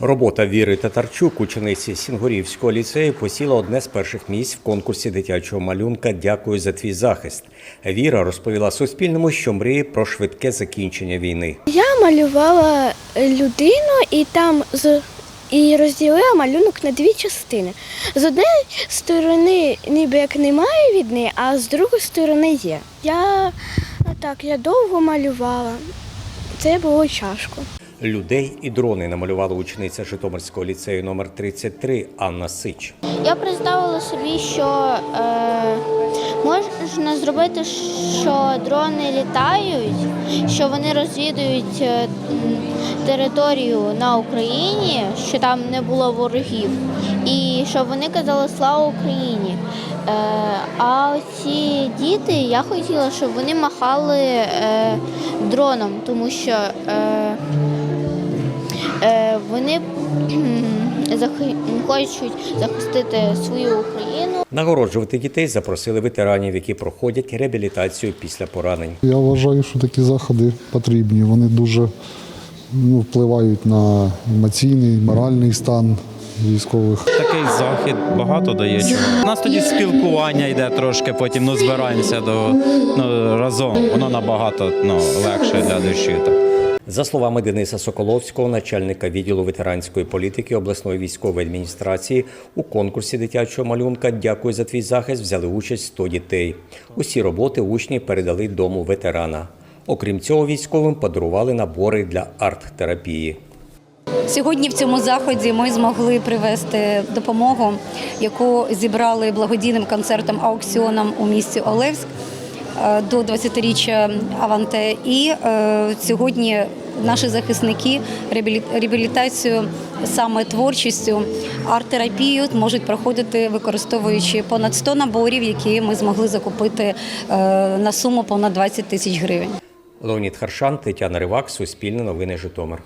Робота Віри Татарчук, учениці Сінгурівського ліцею, посіла одне з перших місць в конкурсі дитячого малюнка Дякую за твій захист. Віра розповіла Суспільному, що мріє про швидке закінчення війни. Я малювала е, людину і там і розділила малюнок на дві частини. З однієї сторони ніби як немає від неї, а з другої сторони є. Я так, я довго малювала. Це було тяжко. Людей і дрони намалювала учениця Житомирського ліцею номер 33 Анна Сич. Я представила собі, що е, можна зробити, що дрони літають, що вони розвідують е, територію на Україні, що там не було ворогів, і щоб вони казали слава Україні. Е, а ці діти, я хотіла, щоб вони махали е, дроном, тому що е, вони хочуть захистити свою Україну. Нагороджувати дітей запросили ветеранів, які проходять реабілітацію після поранень. Я вважаю, що такі заходи потрібні. Вони дуже ну, впливають на емоційний, моральний стан військових. Такий захід багато дає чого. У нас тоді спілкування йде трошки, потім ну, збираємося до, ну, разом. Воно набагато ну, легше для душі. Так. За словами Дениса Соколовського, начальника відділу ветеранської політики обласної військової адміністрації, у конкурсі дитячого малюнка Дякую за твій захист взяли участь 100 дітей. Усі роботи учні передали дому ветерана. Окрім цього, військовим подарували набори для арт-терапії. Сьогодні в цьому заході ми змогли привезти допомогу, яку зібрали благодійним концертом аукціоном у місті Олевськ до 20-річчя Аванте. І е, сьогодні наші захисники реабілі- реабілітацію саме творчістю, арт-терапію можуть проходити, використовуючи понад 100 наборів, які ми змогли закупити е, на суму понад 20 тисяч гривень. Леонід Харшан, Тетяна Ривак, Суспільне новини Житомир.